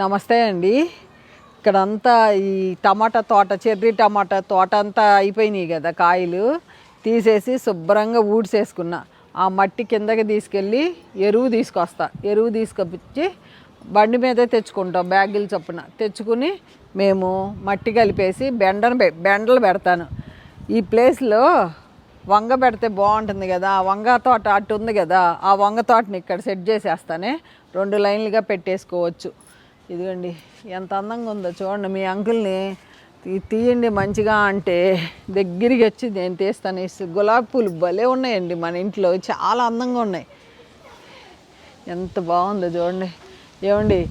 నమస్తే అండి. ఇక్కడంతా ఈ టమాటా తోట చెర్రీ టమాటా తోట అంతా అయిపోయినాయి కదా కాయలు. తీసేసి శుభ్రంగా ఊడ్చేసుకున్నా. ఆ మట్టి కిందకి తీసుకెళ్ళి ఎరువు తీసుకొస్తా. ఎరువు తీసుకొచ్చి బండి మీదే తెచ్చుకుంటాం బ్యాగులు చొప్పున. తెచ్చుకుని మేము మట్టి కలిపేసి బెండను పె బెండలు పెడతాను. ఈ ప్లేస్లో వంగ పెడితే బాగుంటుంది కదా ఆ వంగ తోట అట్టు ఉంది కదా ఆ వంగ తోటని ఇక్కడ సెట్ చేసేస్తానే రెండు లైన్లుగా పెట్టేసుకోవచ్చు. ఇదిగోండి ఎంత అందంగా ఉందో చూడండి మీ అంకుల్ని. తీయండి మంచిగా అంటే దగ్గరికి వచ్చి నేను తీస్తాను. ఈ గులాబీ పూలు భలే ఉన్నాయండి మన ఇంట్లో. చాలా అందంగా ఉన్నాయి. ఎంత బాగుందో చూడండి. ఏమండి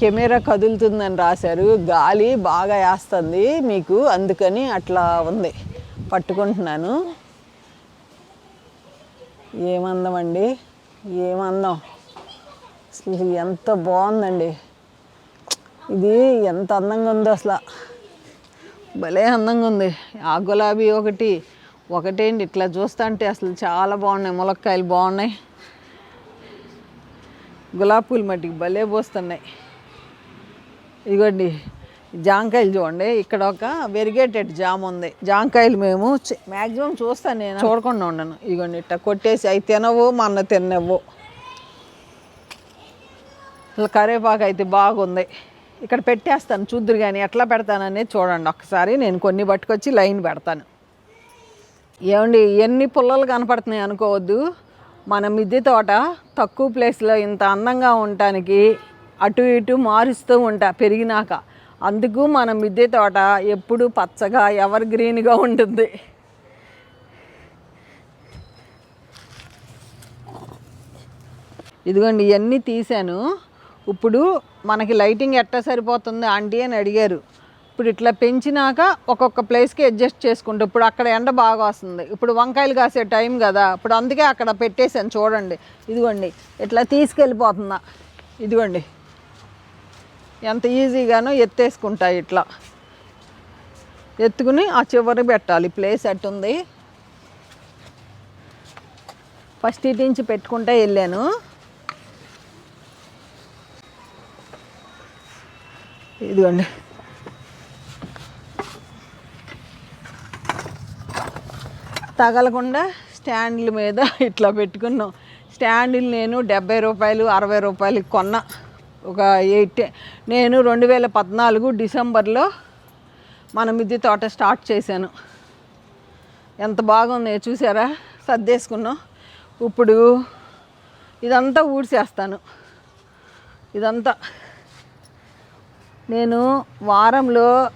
కెమెరా కదులుతుందని రాశారు. గాలి బాగా వేస్తుంది మీకు అందుకని అట్లా ఉంది. పట్టుకుంటున్నాను. ఏమందం అండి ఏమందం? అసలు ఎంత బాగుందండి. ఇది ఎంత అందంగా ఉందో అసలు. భలే అందంగా ఉంది. ఆ గులాబీ ఒకటి ఒకటేంటి ఇట్లా చూస్తుంటే అసలు చాలా బాగున్నాయి. ములక్కాయలు బాగున్నాయి. గులాబీ పూలు మట్టికి భలే పోస్తున్నాయి. ఇదిగోండి జాంకాయలు చూడండి. ఇక్కడ ఒక వెరిగేటెడ్ జామ్ ఉంది. జాంకాయలు మేము మ్యాక్సిమం చూస్తాను నేను. చూడకుండా ఉండను. ఇదిగోండి ఇట్లా కొట్టేసి అవి తినవు మా అన్న తినవు అసలు కరివేపాకు అయితే బాగుంది. ఇక్కడ పెట్టేస్తాను. చూద్దురు కానీ ఎట్లా పెడతాననేది చూడండి. ఒకసారి నేను కొన్ని పట్టుకొచ్చి లైన్ పెడతాను. ఏమండి ఎన్ని పుల్లలు కనపడుతున్నాయి అనుకోవద్దు. మన మిద్దె తోట తక్కువ ప్లేస్లో ఇంత అందంగా ఉండటానికి అటు ఇటు మారుస్తూ ఉంటా పెరిగినాక. అందుకు మన మిద్దె తోట ఎప్పుడు పచ్చగా ఎవర్ గ్రీన్గా ఉంటుంది. ఇదిగోండి ఇవన్నీ తీశాను. ఇప్పుడు మనకి లైటింగ్ ఎట్టా సరిపోతుంది? ఆంటీ అని అడిగారు. ఇప్పుడు ఇట్లా పెంచినాక ఒక్కొక్క ప్లేస్కి అడ్జస్ట్ చేసుకుంటూ ఇప్పుడు అక్కడ ఎండ బాగా వస్తుంది. ఇప్పుడు వంకాయలు కాసే టైం కదా ఇప్పుడు అందుకే అక్కడ పెట్టేశాను చూడండి. ఇదిగోండి ఇట్లా తీసుకెళ్ళిపోతున్నా. ఇదిగోండి. ఎంత ఈజీగానో ఎత్తేసుకుంటా ఇట్లా. ఎత్తుకుని ఆ చివరి పెట్టాలి. ప్లేస్ ఎట్టుంది ఫస్ట్ ఇటు నుంచి పెట్టుకుంటే వెళ్ళాను. ఇదిగోండి. తగలకుండా స్టాండ్ల మీద ఇట్లా పెట్టుకున్నాం. స్టాండ్లు నేను డెబ్బై రూపాయలు అరవై రూపాయలకి కొన్నా. ఒక ఎయిట్ నేను రెండు వేల పద్నాలుగు డిసెంబర్లో మన మిద్దె తోట స్టార్ట్ చేశాను. ఎంత బాగుంది చూసారా? సర్దేసుకున్నాం. ఇప్పుడు ఇదంతా ఊడ్చేస్తాను. ఇదంతా నేను వారంలో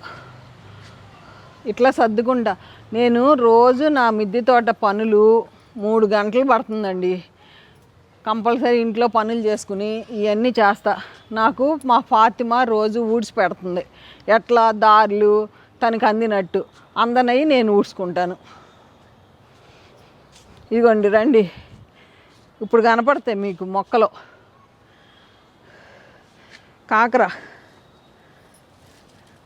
ఇట్లా సర్దుకుంటా. నేను రోజు నా మిద్దె తోట పనులు మూడు గంటలు పడుతుందండి. కంపల్సరీ ఇంట్లో పనులు చేసుకుని ఇవన్నీ చేస్తా. నాకు మా ఫాతిమా రోజు ఊడ్చి పెడుతుంది. ఎట్లా? దారులు తనకి అందినట్టు. అందనవి నేను ఊడ్చుకుంటాను. ఇదిగోండి రండి. ఇప్పుడు కనపడతాయి మీకు మొక్కలు. కాకర.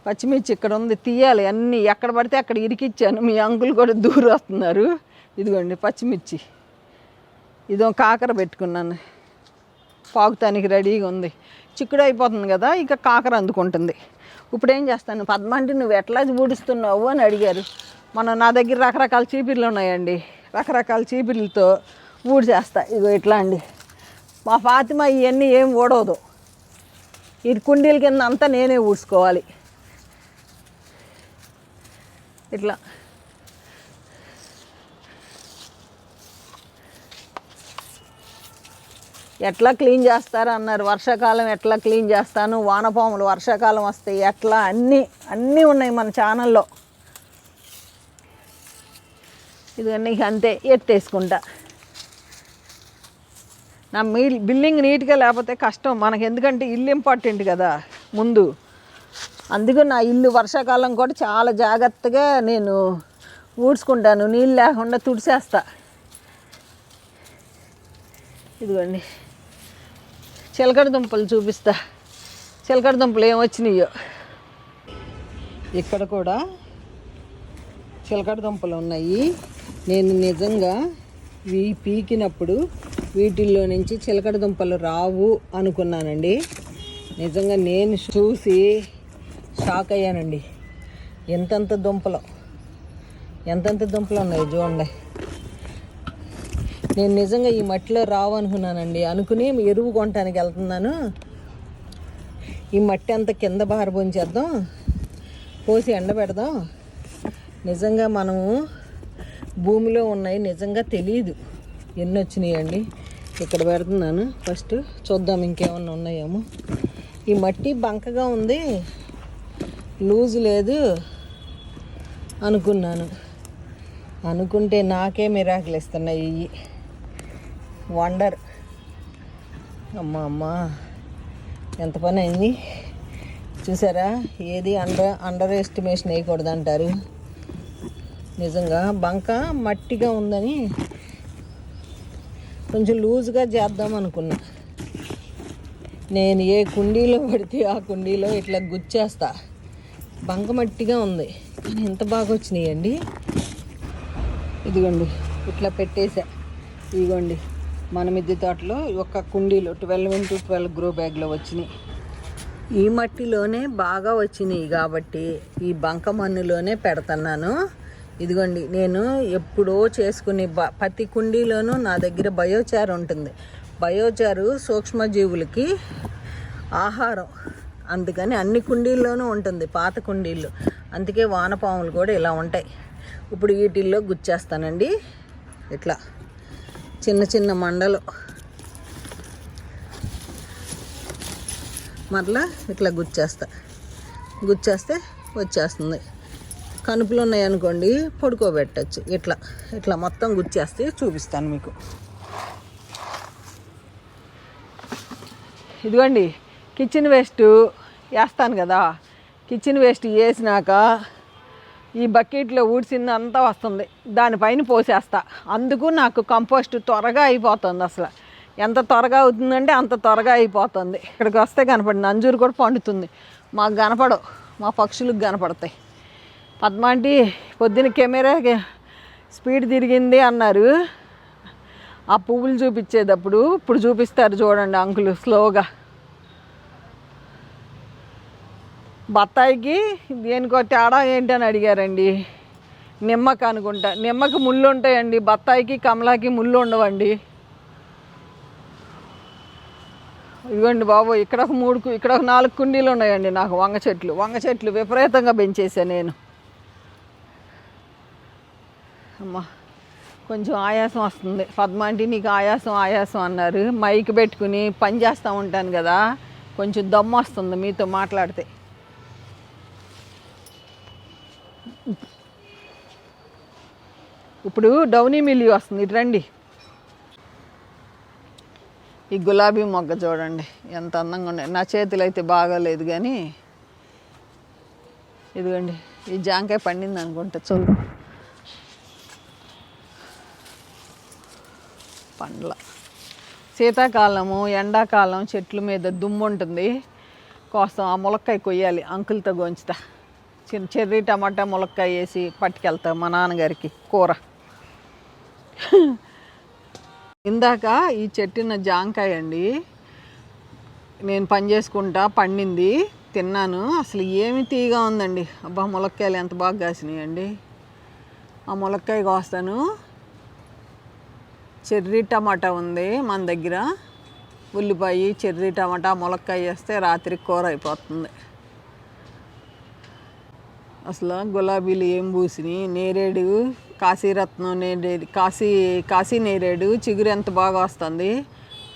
పచ్చిమిర్చి ఇక్కడ ఉంది తీయాలి. అన్నీ ఎక్కడ పడితే అక్కడ ఇరికిచ్చాను. మీ అంకుల్ కూడా దూరం వస్తున్నారు. ఇదిగోండి పచ్చిమిర్చి. ఇదో కాకర పెట్టుకున్నాను. పాకుతానికి రెడీగా ఉంది. చిక్కుడు అయిపోతుంది కదా ఇక కాకర అందుకుంటుంది. ఇప్పుడు ఏం చేస్తాను? పద్మాంటి నువ్వు ఎట్లా ఊడుస్తున్నావు అని అడిగారు. మన నా దగ్గర రకరకాల చీపిర్లు ఉన్నాయండి. రకరకాల చీపిర్లతో ఊడి చేస్తా ఇగో ఇట్లా అండి. మా ఫాతిమ ఇవన్నీ ఏం ఊడవదు. ఇది కుండీల కింద అంతా నేనే ఊడ్చుకోవాలి. ఇట్లా. ఎట్లా క్లీన్ చేస్తారు అన్నారు. వర్షాకాలం ఎట్లా క్లీన్ చేస్తాను? వానపాములు వర్షాకాలం వస్తాయి ఎట్లా? అన్నీ అన్నీ ఉన్నాయి మన ఛానల్లో. ఇదిగన్నీ అంతే ఎత్తేసుకుంటా. నా మీ బిల్డింగ్ నీట్గా లేకపోతే కష్టం. మనకు ఎందుకంటే ఇల్లు ఇంపార్టెంట్ కదా ముందు. అందుకు నా ఇల్లు వర్షాకాలం కూడా చాలా జాగ్రత్తగా నేను ఊడ్చుకుంటాను. నీళ్ళు లేకుండా తుడిసేస్తా ఇదిగోండి. చిలకడ దుంపలు చూపిస్తా. చిలకడ దుంపలు ఏమొచ్చినాయో ఇక్కడ కూడా చిలకడ దుంపలు ఉన్నాయి. నేను నిజంగా ఇవి పీకినప్పుడు వీటిల్లో నుంచి చిలకడ దుంపలు రావు అనుకున్నానండి. నిజంగా నేను చూసి షాక్ అయ్యానండి ఎంతెంత దుంపలు. ఎంతెంత దుంపలు ఉన్నాయి చూడండి. నేను నిజంగా ఈ మట్టిలో రావు అనుకున్నానండి అనుకుని ఎరువు కొనటానికి వెళ్తున్నాను. ఈ మట్టి అంతా కింద బారబోంచేద్దాం పోసి ఎండబెడదాం నిజంగా మనము భూమిలో ఉన్నాయి. నిజంగా తెలియదు ఎన్ని వచ్చినాయండి? ఇక్కడ పెడుతున్నాను. ఫస్ట్ చూద్దాం ఇంకేమన్నా ఉన్నాయేమో. ఈ మట్టి బంకగా ఉంది. లూజ్ లేదు అనుకున్నాను. అనుకుంటే నాకే మిరాకులు ఇస్తున్నాయి ఇవి వండర్. అమ్మ అమ్మ ఎంత పని అయింది? చూసారా? ఏది అండర్ అండర్ ఎస్టిమేషన్ వేయకూడదు అంటారు నిజంగా బంక మట్టిగా ఉందని కొంచెం లూజ్గా చేద్దాం అనుకున్నా. నేను ఏ కుండీలో పడితే ఆ కుండీలో ఇట్లా గుచ్చేస్తా. బంకమట్టిగా ఉంది. కానీ ఎంత బాగా వచ్చినాయండి? ఇదిగోండి ఇట్లా పెట్టేసా. ఇదిగోండి మన మిద్దె తోటలో ఒక కుండీలో ట్వెల్వ్ ఇంటూ ట్వెల్వ్ గ్రో బ్యాగ్లో వచ్చినాయి. ఈ మట్టిలోనే బాగా వచ్చినాయి కాబట్టి ఈ బంక మన్నులోనే పెడుతున్నాను. ఇదిగోండి నేను ఎప్పుడో చేసుకునే బ ప్రతి కుండీలోనూ నా దగ్గర బయోచార్ ఉంటుంది. బయోచారు సూక్ష్మజీవులకి ఆహారం. అందుకని అన్ని కుండీల్లోనూ ఉంటుంది పాత కుండీల్లో అందుకే వానపాములు కూడా ఇలా ఉంటాయి. ఇప్పుడు వీటిల్లో గుచ్చేస్తానండి. ఇట్లా చిన్న చిన్న మండలు. మరలా ఇట్లా గుచ్చేస్తా. గుచ్చేస్తే వచ్చేస్తుంది. కనుపులు ఉన్నాయనుకోండి పడుకోబెట్టచ్చు. ఇట్లా ఇట్లా మొత్తం గుచ్చేస్తే చూపిస్తాను మీకు. ఇదిగోండి కిచెన్ వేస్ట్. వేస్తాను కదా. కిచెన్ వేస్ట్ వేసినాక ఈ బకెట్లో ఊడ్చింది అంతా వస్తుంది దానిపైన పోసేస్తా. అందుకు నాకు కంపోస్ట్ త్వరగా అయిపోతుంది అసలు. ఎంత త్వరగా అవుతుందంటే అంత త్వరగా అయిపోతుంది. ఇక్కడికి వస్తే కనపడింది. అంజూరు కూడా పండుతుంది. మాకు కనపడవు. మా పక్షులకు కనపడతాయి. పద్మాంటి పొద్దున కెమెరా స్పీడ్ తిరిగింది అన్నారు. ఆ పువ్వులు చూపించేటప్పుడు ఇప్పుడు చూపిస్తారు చూడండి అంకులు స్లోగా బత్తాయికి దేనికో తేడా ఏంటని అడిగారండి. నిమ్మక అనుకుంటా. నిమ్మకి ముళ్ళు ఉంటాయండి. బత్తాయికి కమలాకి ముళ్ళు ఉండవండి. ఇవ్వండి బాబు ఇక్కడ ఒక మూడు కు- ఇక్కడ ఒక నాలుగు కుండీలు ఉన్నాయండి నాకు వంగ చెట్లు. వంగ చెట్లు విపరీతంగా పెంచేసా నేను. అమ్మా కొంచెం ఆయాసం వస్తుంది. పద్మాంటి నీకు ఆయాసం ఆయాసం అన్నారు. మైక్ పెట్టుకుని పని చేస్తూ ఉంటాను కదా. కొంచెం దమ్ము వస్తుంది మీతో మాట్లాడితే. ఇప్పుడు డౌనీ మిల్లి వస్తుంది. ఇటు రండి. ఈ గులాబీ మొగ్గ చూడండి. ఎంత అందంగా ఉన్నాయి. నా చేతులు అయితే బాగాలేదు కానీ ఇదిగోండి ఈ జాంకాయ పండింది అనుకుంటా చూ పండ్ల. శీతాకాలము ఎండాకాలం చెట్ల మీద దుమ్ము ఉంటుంది. కోసం ఆ ములక్కాయ కొయ్యాలి అంకుల్తో గోంచుతా. చిన్న చెర్రీ టమాటా ములక్కాయ వేసి పట్టుకెళ్తాం మా నాన్నగారికి కూర. ఇందాక ఈ చెట్టున జాంకాయ అండి నేను పని చేసుకుంటా పండింది తిన్నాను. అసలు ఏమి తీగా ఉందండి. అబ్బా ములక్కాయలు ఎంత బాగా కాసినాయండి. ఆ ములక్కాయ కోస్తాను. చెర్రీ టమాటా ఉంది మన దగ్గర. ఉల్లిపాయ చెర్రీ టమాటా ములక్కాయ వేస్తే రాత్రి కూర అయిపోతుంది. అసలు గులాబీలు ఏం పూసినాయి? నేరేడు కాశీరత్నం నేరేడు కాశీ కాశీ నేరేడు చిగురు ఎంత బాగా వస్తుంది?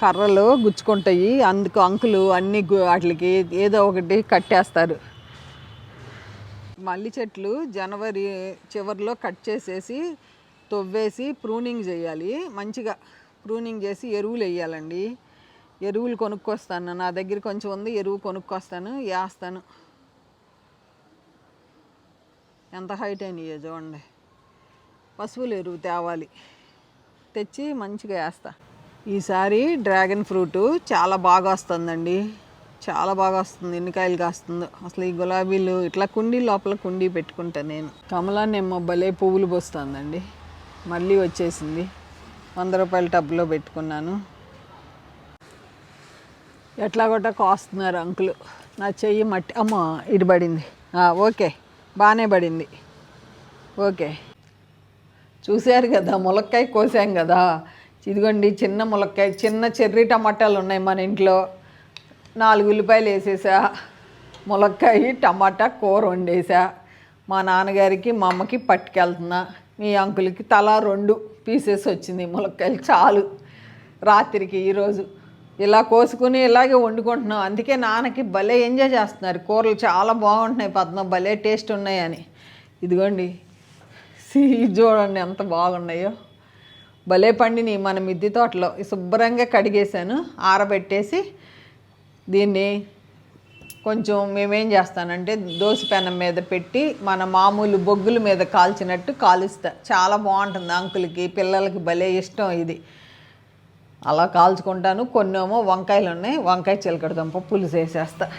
కర్రలు గుచ్చుకుంటాయి అందుకు అంకులు అన్ని వాటికి ఏదో ఒకటి కట్టేస్తారు. మల్లి చెట్లు జనవరి చివరిలో కట్ చేసేసి తొవ్వేసి ప్రూనింగ్ చేయాలి. మంచిగా ప్రూనింగ్ చేసి ఎరువులు వేయాలండి. ఎరువులు కొనుక్కొస్తాను. నా దగ్గర కొంచెం ఉంది ఎరువు కొనుక్కొస్తాను వేస్తాను. ఎంత హైట్ అయినాయో చూడండి. పశువులు ఎరువు తేవాలి. తెచ్చి మంచిగా వేస్తా. ఈసారి డ్రాగన్ ఫ్రూట్ చాలా బాగా వస్తుందండి. చాలా బాగా వస్తుంది. ఎన్ని కాయలు కాస్తుందో. అసలు ఈ గులాబీలు ఇట్లా కుండీ లోపల కుండీ పెట్టుకుంటా నేను. కమలా నిమ్మ భలే పువ్వులు పోస్తుందండి. మళ్ళీ వచ్చేసింది. వంద రూపాయల టబ్లో పెట్టుకున్నాను. ఎట్లా కొట్ట కాస్తున్నారు అంకులు. నా చెయ్యి మట్టి అమ్మ ఇటు ఓకే. బాగానే పడింది. ఓకే. చూశారు కదా ములక్కాయ కోసాం కదా. ఇదిగోండి చిన్న ములక్కాయ చిన్న చెర్రీ టమాటాలు ఉన్నాయి మన ఇంట్లో. నాలుగు ఉల్లిపాయలు వేసేసా. ములక్కాయ టమాటా కూర వండేసా. మా నాన్నగారికి మా అమ్మకి పట్టుకెళ్తున్నా. మీ అంకులకి తలా రెండు పీసెస్ వచ్చింది ములక్కాయలు. చాలు. రాత్రికి ఈరోజు ఇలా కోసుకుని ఇలాగే వండుకుంటున్నాం అందుకే నాన్నకి భలే ఎంజాయ్ చేస్తున్నారు. కూరలు చాలా బాగుంటున్నాయి పద్మ భలే టేస్ట్ ఉన్నాయని ఇదిగోండి. సీ చూడండి ఎంత బాగున్నాయో. భలే పండిని మన మిద్ది తోటలో. శుభ్రంగా కడిగేశాను. ఆరబెట్టేసి దీన్ని కొంచెం మేమేం చేస్తానంటే దోశ పెనం మీద పెట్టి మన మామూలు బొగ్గుల మీద కాల్చినట్టు కాలుస్తా. చాలా బాగుంటుంది అంకులకి పిల్లలకి భలే ఇష్టం ఇది. అలా కాల్చుకుంటాను. కొన్నేమో వంకాయలు ఉన్నాయి. వంకాయ చిలకడదుంప పులుసు వేసేస్తా.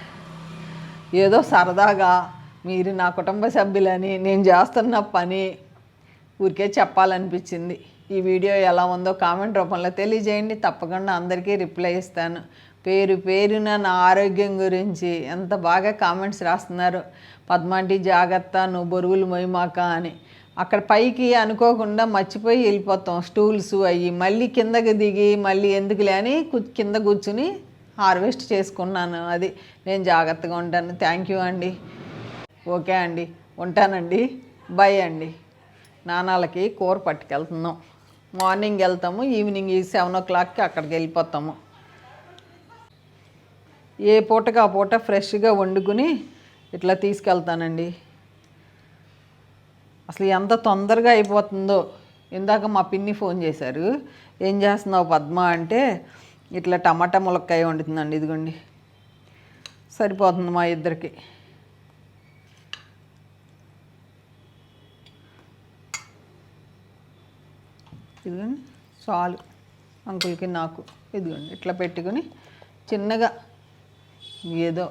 ఏదో సరదాగా మీరు నా కుటుంబ సభ్యులని నేను చేస్తున్న పని ఊరికే చెప్పాలనిపించింది. ఈ వీడియో ఎలా ఉందో కామెంట్ రూపంలో తెలియజేయండి. తప్పకుండా అందరికీ రిప్లై ఇస్తాను. పేరు పేరున నా ఆరోగ్యం గురించి ఎంత బాగా కామెంట్స్ రాస్తున్నారు. పద్మాంటి జాగ్రత్త నువ్వు బొరుగులు మొయ్యమాక అని. అక్కడ పైకి అనుకోకుండా మర్చిపోయి వెళ్ళిపోతాం. స్టూల్స్ అవి మళ్ళీ కిందకి దిగి మళ్ళీ ఎందుకులే అని కు- కింద కూర్చుని హార్వెస్ట్ చేసుకున్నాను అది. నేను జాగ్రత్తగా ఉంటాను. థ్యాంక్ యూ అండి. ఓకే అండి. ఉంటానండి. బాయ్ అండి. నానాలకి కూర పట్టుకెళ్తున్నాం. మార్నింగ్ వెళ్తాము. ఈవినింగ్ సెవెన్ ఓ క్లాక్కి అక్కడికి వెళ్ళిపోతాము. ఏ పూటకి ఆ పూట ఫ్రెష్గా వండుకుని ఇట్లా తీసుకెళ్తానండి. అసలు ఎంత తొందరగా అయిపోతుందో. ఇందాక మా పిన్ని ఫోన్ చేశారు. ఏం చేస్తున్నావు పద్మ అంటే ఇట్లా టమాటా ములక్కాయ వండుతుందండి ఇదిగోండి. సరిపోతుంది మా ఇద్దరికి. ఇదిగోండి చాలు. అంకుల్కి నాకు. ఇదిగోండి ఇట్లా పెట్టుకుని చిన్నగా ఏదో